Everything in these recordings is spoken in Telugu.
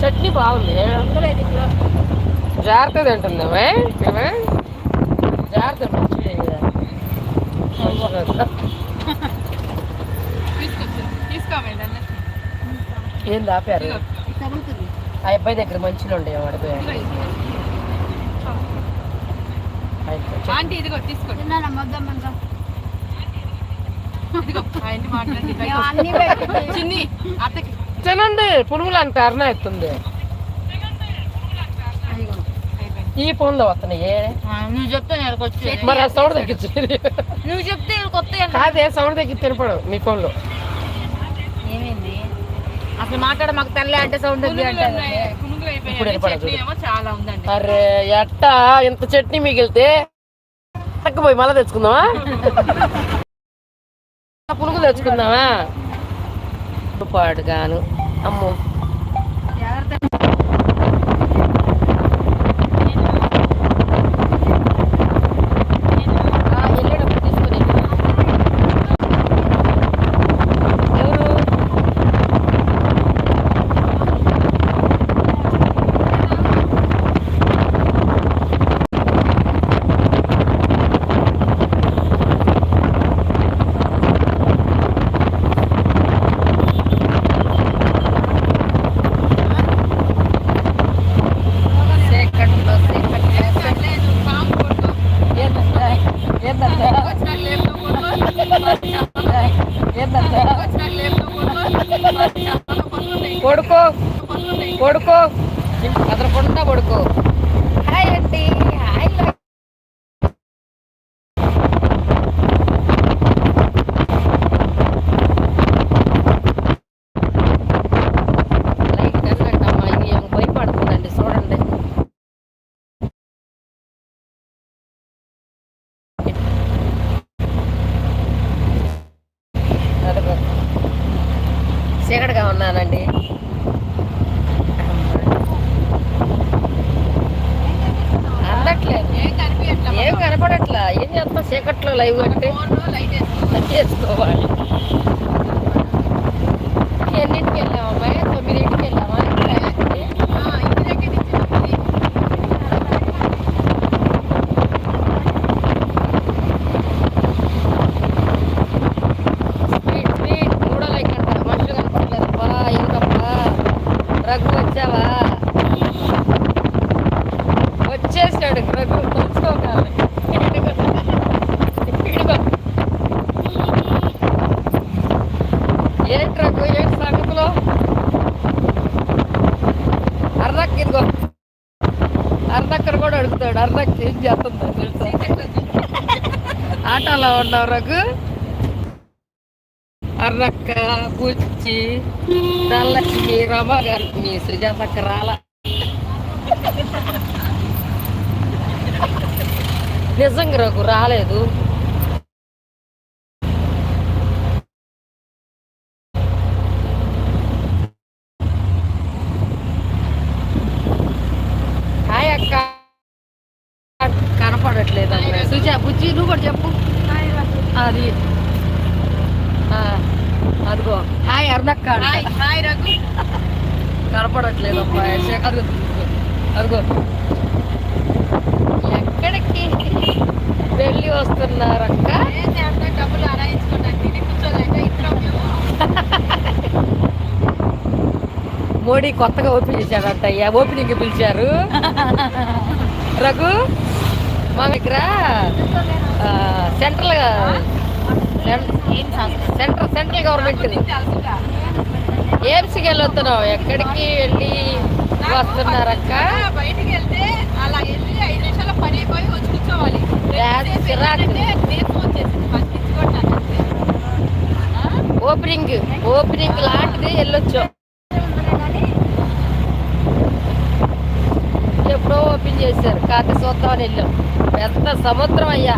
చట్నీ బాగుంది. జాగ్రత్త తింటుంది ఏమే? ఏమే? జాగ్రత్త ఏం దాపారు? ఆ అబ్బాయి దగ్గర మంచిలో ఉండే వాడిపోయా తినండి పునుగులు అంట అరుణ ఎత్తుంది. ఈ ఫోన్లో వస్తున్నాయి? నువ్వు చెప్తే మరి సౌండ్ తగ్గించు నువ్వు చెప్తే కొత్త కాదే సౌండ్ తగ్గి తినపడు మీ ఫోన్లో. ఏమైంది? అసలు మాట్లాడ మాకు తెల్ల అంటే సౌండ్ ఇప్పుడు వినపడదు. చట్నీ ఏమో చాలా ఉందండి. అరే ఎట్టా ఇంత చట్నీ మిగిలితే తక్కుపోయి మళ్ళీ తెచ్చుకుందామా? పునుగు తెచ్చుకుందామా? పాడుగాను. అమ్మో. కొడుకో. అదరకుండా కొడుకో. హాయ్ అండి. హాయ్ లైట్ అన్నట్టు అమ్మా ఇది ఏమో భయపడుతుందండి చూడండి అదిగో. చీకటిగా ఉన్నానండి అందట్లేదు ఏం కనపడట్లా ఏం చేస్తాం చీకట్లో లైవ్ అంటే చేసుకోవాలి. ఎన్నింటికి వెళ్ళామమ్మా తొమ్మిదింటికి వెళ్ళామా లైక్ అంట మనుషులు వచ్చావా? వచ్చేసాడు రఘు తెలుసుకోవాలి ఇదిగో. ఏంటి రఘు ఏంటి సంగతిలో అర్రక్ ఇదిగో అర్రక్కర్ కూడా అడుగుతాడు అర్రక్ ఏం చేస్తుందో తెలుసా ఎలా ఉన్నావు రఘు? అర్రక్క బుచ్చి నల్లక్ష్మి రమ గారికి మీ సుజాతక్క రాల. నిజంగా రఘు రాలేదు. కనపడట్లేదు అదిగో ఎక్కడికి? వెళ్ళి వస్తున్నారక్క. డబ్బులు మోడీ కొత్తగా ఓపెన్ చేశాడంట ఓపెనింగ్ పిలిచారు. రఘు మా దగ్గర సెంట్రల్ సెంట్రల్ గవర్నమెంట్ ఏప్స్కి వెళ్ళొస్తున్నావు ఎక్కడికి వెళ్ళి వస్తున్నారక్క? బయటికి వెళ్తే అలా వెళ్ళి ఐదు నిమిషాల పని అయిపోయి వచ్చి కూర్చోవాలి. ఓపెనింగ్ ఓపెనింగ్ లాంటిది వెళ్ళొచ్చు. ఎప్పుడో ఓపెన్ చేశారు. కాకి చూద్దామని వెళ్ళాం. పెద్ద సముద్రం అయ్యా.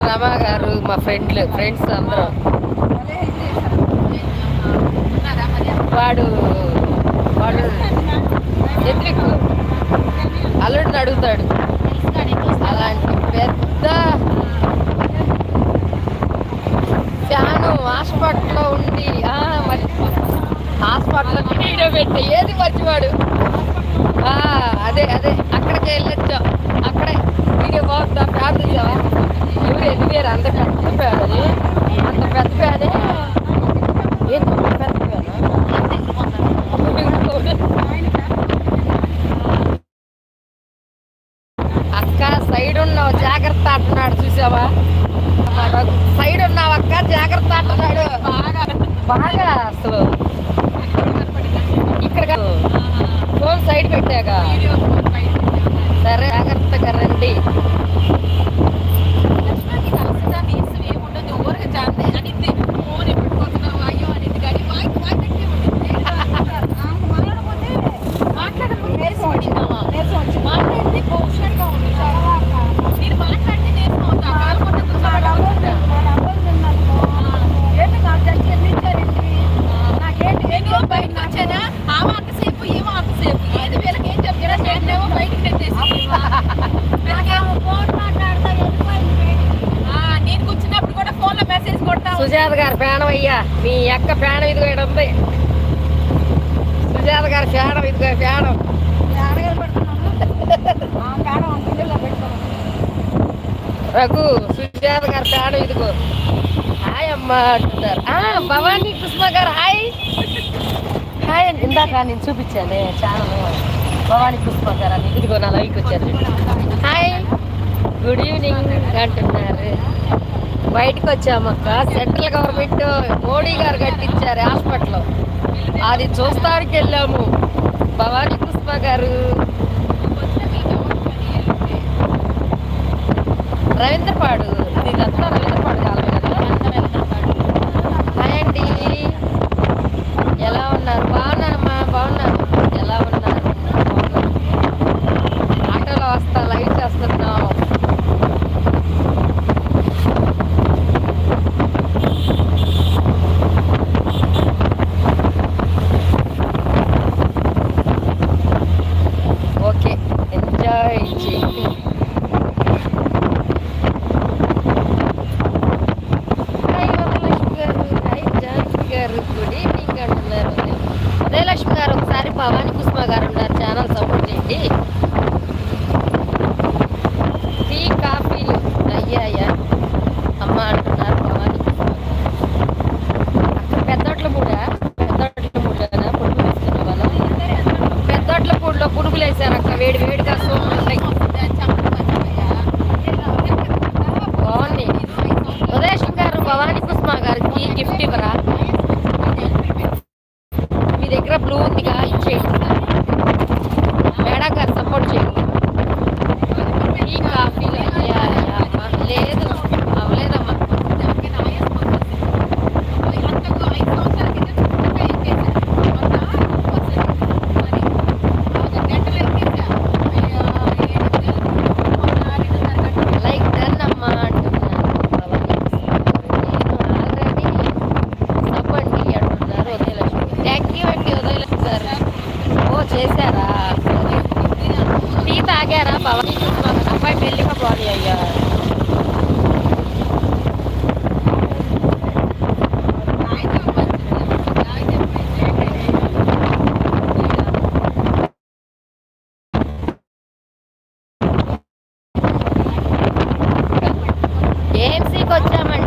రమ గారు మా ఫ్రెండ్లు ఫ్రెండ్స్ అందరం. వాడు వాడు ఎందుకు అల్లుడిని అడుగుతాడు. అలాంటి పెద్ద ఫ్యాను హాస్పిటల్లో ఉండి హాస్పిటల్లో వీడియో పెట్టి ఏది మర్చివాడు అదే అదే అక్కడికి వెళ్ళొచ్చాం. అక్కడే వీడియో బాగుందా? ఫ్యాన్ இவர் எதுவே அந்த கட்டு పేడం ఇదిగో పేడం రఘు సుజాత గారు పేడం ఇదిగో. హాయ్ అమ్మా అంటున్నారు. భవానీ కృష్ణ గారు హాయ్. హాయ్ అండి. ఇందాక నేను చూపించాను చాలా భవానీ పుష్ప గారు అని. ఇదిగో నా లైక్ వచ్చారు. హాయ్. గుడ్ ఈవినింగ్ అంటున్నారు. బయటకు వచ్చామక్క. సెంట్రల్ గవర్నమెంట్ మోడీ గారు కట్టించారు హాస్పిటల్. అది చూస్తానికి వెళ్ళాము. reventar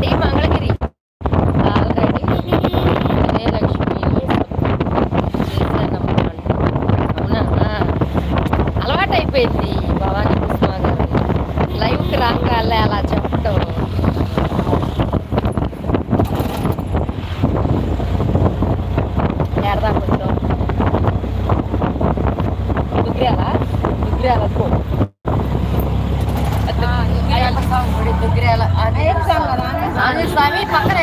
day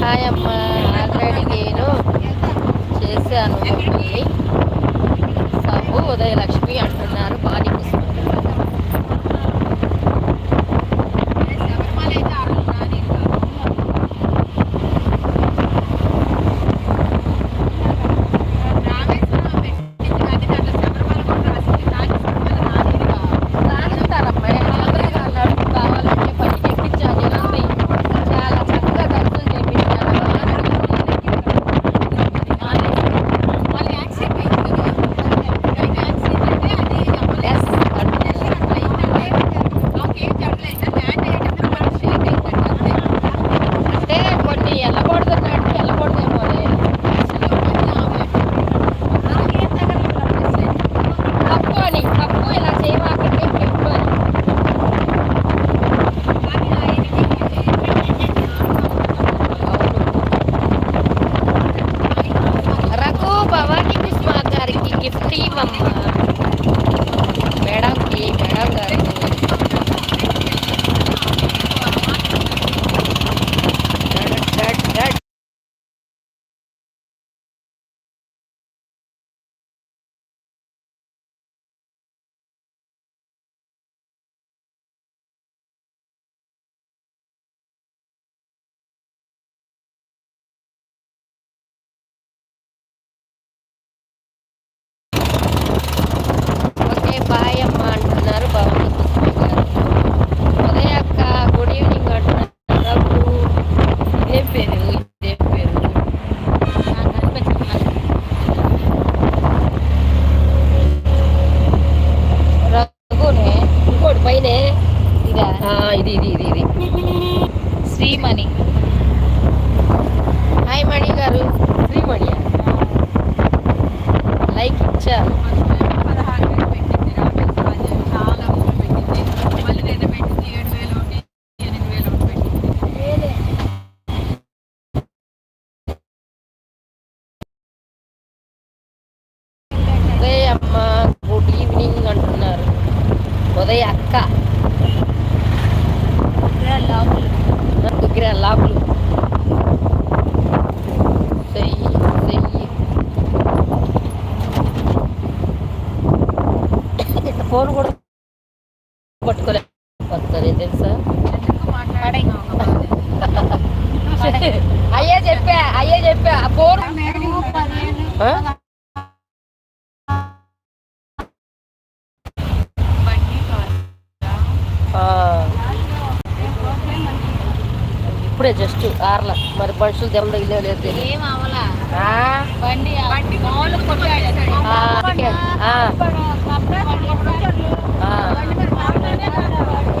హాయ్ అమ్మ ఆల్రెడీ నేను చేశాను. Qué prima. పట్టుకోలేకపోతుంది తెలుసా? అయ్యే చెప్పా అయ్యే చెప్పా ఇప్పుడే జస్ట్ ఆర్ల మరి మనుషులు దెబ్బ తగిలే లేదు బండి Yeah.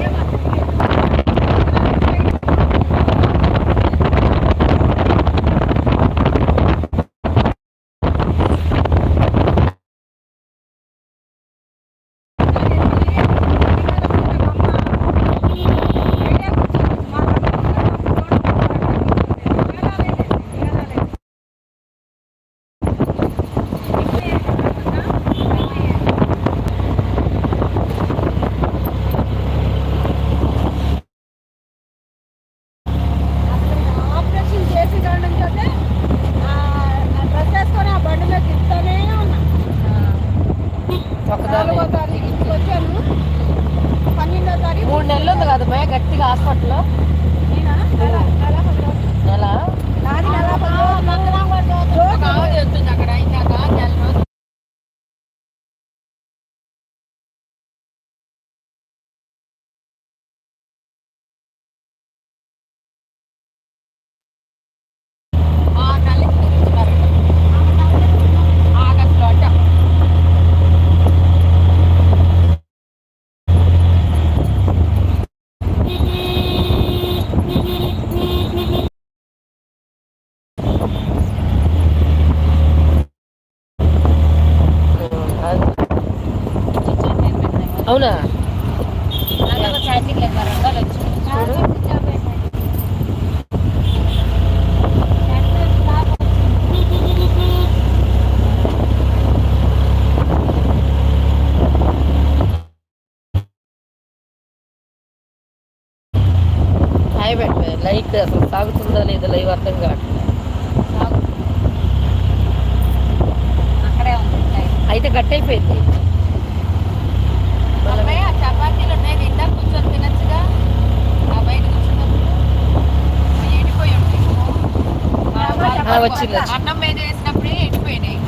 పెట్టే లైట్ అసలు సాగుతుందా లేదా లైవ్ అర్థం కావట్లేదు. అయితే కట్ అయిపోయింది. వచ్చింది. అన్నం మీద వేసినప్పుడే ఎండిపోయినాయి